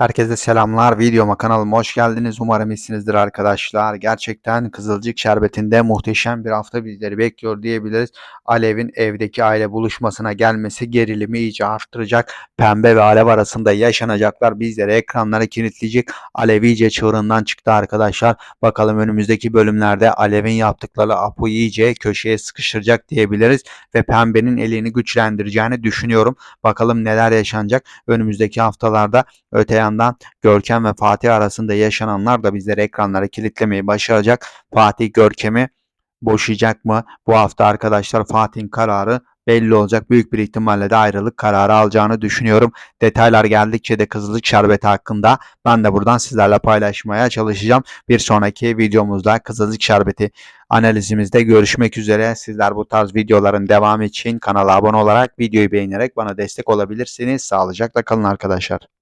Herkese selamlar. Videoma kanalıma hoş geldiniz. Umarım iyisinizdir arkadaşlar. Gerçekten Kızılcık Şerbeti'nde muhteşem bir hafta bizleri bekliyor diyebiliriz. Alev'in evdeki aile buluşmasına gelmesi gerilimi iyice arttıracak. Pembe ve Alev arasında yaşanacaklar bizleri ekranlara kilitleyecek. Alev iyice çığırından çıktı arkadaşlar. Bakalım önümüzdeki bölümlerde Alev'in yaptıkları Apo'yu iyice köşeye sıkıştıracak diyebiliriz. Ve Pembe'nin elini güçlendireceğini düşünüyorum. Bakalım neler yaşanacak önümüzdeki haftalarda. Öte yandan Görkem ve Fatih arasında yaşananlar da bizleri ekranlara kilitlemeyi başaracak. Fatih Görkem'i boşayacak mı? Bu hafta arkadaşlar Fatih'in kararı belli olacak. Büyük bir ihtimalle de ayrılık kararı alacağını düşünüyorum. Detaylar geldikçe de Kızılcık Şerbeti hakkında ben de buradan sizlerle paylaşmaya çalışacağım. Bir sonraki videomuzda Kızılcık Şerbeti analizimizde görüşmek üzere. Sizler bu tarz videoların devamı için kanala abone olarak videoyu beğenerek bana destek olabilirsiniz. Sağlıcakla kalın arkadaşlar.